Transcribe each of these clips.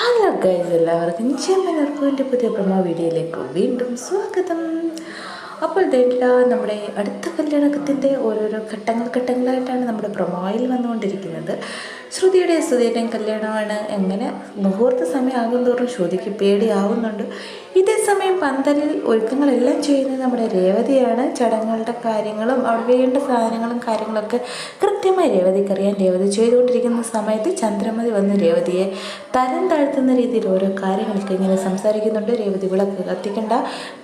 Hello guys എല്ലാവർക്കും ചെമ്മനർക്കുവിന്റെ പുതിയ promo വീഡിയോയിലേക്ക് വീണ്ടും സ്വാഗതം. അപ്പോൾ ഇതേണ്ട നമ്മുടെ അടുത്ത കല്യാണത്തിന്റെ ഓരോരോ ഘട്ടങ്ങൾ ഘട്ടങ്ങളായിട്ടാണ് നമ്മുടെ പ്രൊമോയിൽ വന്നുകൊണ്ടിരിക്കുന്നത്. ശ്രുതിയുടെ ശ്രുതിയുടെയും കല്യാണമാണ്. എങ്ങനെ? മുഹൂർത്ത സമയമാകും തോറും ശ്രുതിക്ക് പേടിയാവുന്നുണ്ട്. ഇതേ സമയം പന്തലിൽ ഒരുക്കങ്ങളെല്ലാം ചെയ്യുന്നത് നമ്മുടെ രേവതിയാണ്. ചടങ്ങുകളുടെ കാര്യങ്ങളും അവിടെ വേണ്ട സാധനങ്ങളും കാര്യങ്ങളൊക്കെ കൃത്യമായി രേവതിക്കറിയാൻ രേവതി ചെയ്തുകൊണ്ടിരിക്കുന്ന സമയത്ത് ചന്ദ്രമതി വന്ന് രേവതിയെ തരം താഴ്ത്തുന്ന രീതിയിൽ ഓരോ കാര്യങ്ങളൊക്കെ ഇങ്ങനെ സംസാരിക്കുന്നുണ്ട്. രേവതി വിളക്ക് കത്തിക്കണ്ട.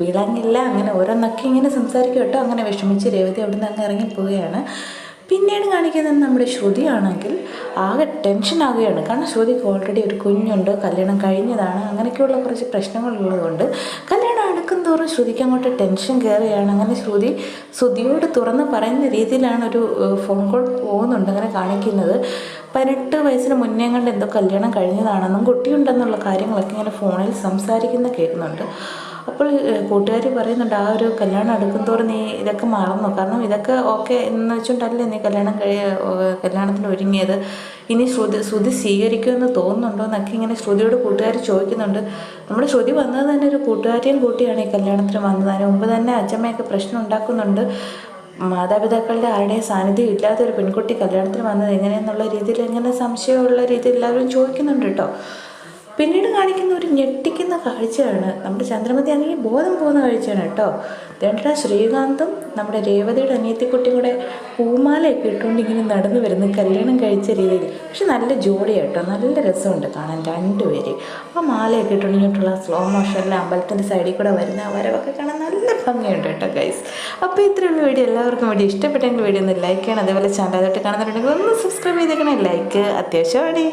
വിളങ്ങില്ല അങ്ങനെ ഓരോന്നൊക്കെ ഇങ്ങനെ സംസാരിക്കും കേട്ടോ. അങ്ങനെ വിഷമിച്ച് രേവതി അവിടുന്ന് അങ്ങ് ഇറങ്ങിപ്പോവുകയാണ്. പിന്നീട് കാണിക്കുന്നത് നമ്മുടെ ശ്രുതിയാണെങ്കിൽ ആകെ ടെൻഷൻ ആകുകയാണ് കാരണം ശ്രുതിക്ക് ഓൾറെഡി ഒരു കുഞ്ഞുണ്ട് കല്യാണം കഴിഞ്ഞതാണ് അങ്ങനെയൊക്കെയുള്ള കുറച്ച് പ്രശ്നങ്ങളുള്ളതുകൊണ്ട് കല്യാണം അടുക്കും തോറും ശ്രുതിക്ക് അങ്ങോട്ട് ടെൻഷൻ കയറുകയാണ് അങ്ങനെ ശ്രുതി ശ്രുതിയോട് തുറന്ന് പറയുന്ന രീതിയിലാണ് ഒരു ഫോൺ കോൾ പോകുന്നുണ്ട് അങ്ങനെ കാണിക്കുന്നത്. പതിനെട്ട് വയസ്സിന് മുന്നേ കണ്ട് എന്തോ കല്യാണം കഴിഞ്ഞതാണെന്നും കുട്ടിയുണ്ടെന്നുള്ള കാര്യങ്ങളൊക്കെ ഇങ്ങനെ ഫോണിൽ സംസാരിക്കുന്ന കേൾക്കുന്നുണ്ട്. അപ്പോൾ കൂട്ടുകാർ പറയുന്നുണ്ട് ആ ഒരു കല്യാണം അടുക്കും തോറും നീ ഇതൊക്കെ മറന്നു. കാരണം ഇതൊക്കെ ഓക്കെ എന്ന് വെച്ചുകൊണ്ടല്ലേ നീ കല്യാണം കല്യാണത്തിന് ഒരുങ്ങിയത്. ഇനി ശ്രുതി ശ്രുതി സ്വീകരിക്കുമെന്ന് തോന്നുന്നുണ്ടോ എന്നൊക്കെ ഇങ്ങനെ ശ്രുതിയോട് കൂട്ടുകാർ ചോദിക്കുന്നുണ്ട്. നമ്മുടെ ശ്രുതി വന്നത് തന്നെ ഒരു കൂട്ടുകാരെയും കൂട്ടിയാണ് ഈ കല്യാണത്തിന് വന്നത് അതിന് മുമ്പ് തന്നെ അച്ഛമ്മയൊക്കെ പ്രശ്നം ഉണ്ടാക്കുന്നുണ്ട്. മാതാപിതാക്കളുടെ ആരുടെയും സാന്നിധ്യം ഇല്ലാത്ത ഒരു പെൺകുട്ടി കല്യാണത്തിന് വന്നത് എങ്ങനെയെന്നുള്ള രീതിയിൽ എങ്ങനെ സംശയമുള്ള രീതിയിൽ എല്ലാവരും ചോദിക്കുന്നുണ്ട് കേട്ടോ. പിന്നീട് കാണിക്കുന്ന ഒരു ഞെട്ടിക്കുന്ന കാഴ്ചയാണ് നമ്മുടെ ചന്ദ്രമതി ആണെങ്കിൽ ബോധം പോകുന്ന കാഴ്ചയാണ് കേട്ടോ. ദേണ്ട ശ്രീകാന്തും നമ്മുടെ രേവതിയുടെ അനിയത്തിക്കുട്ടിയും കൂടെ പൂമാലയൊക്കെ ഇട്ടുകൊണ്ട് ഇങ്ങനെ നടന്നു വരുന്നു. കല്യാണം കഴിച്ച രീതിയിൽ. പക്ഷെ നല്ല ജോഡിയാണ് കേട്ടോ. നല്ല രസമുണ്ട് കാണാൻ രണ്ടുപേര് ആ മാലയൊക്കെ ഇട്ടുകൊണ്ട് ഇങ്ങോട്ടുള്ള സ്ലോ മോഷനിലെ അമ്പലത്തിന്റെ സൈഡിൽ കൂടെ വരുന്ന വരവൊക്കെ കാണാൻ നല്ല ഭംഗിയുണ്ട് കേട്ടോ ഗൈസ് അപ്പോൾ ഇത്രയുള്ള വീഡിയോ. എല്ലാവർക്കും വേണ്ടി ഇഷ്ടപ്പെട്ടെങ്കിൽ വീഡിയോ ഒന്ന് ലൈക്ക് ചെയ്യണം. അതേപോലെ ചാനലായിട്ട് കാണുന്നുണ്ടെങ്കിൽ ഒന്ന് സബ്സ്ക്രൈബ് ചെയ്തേക്കണേ. ലൈക്ക് അത്യാവശ്യമാണ്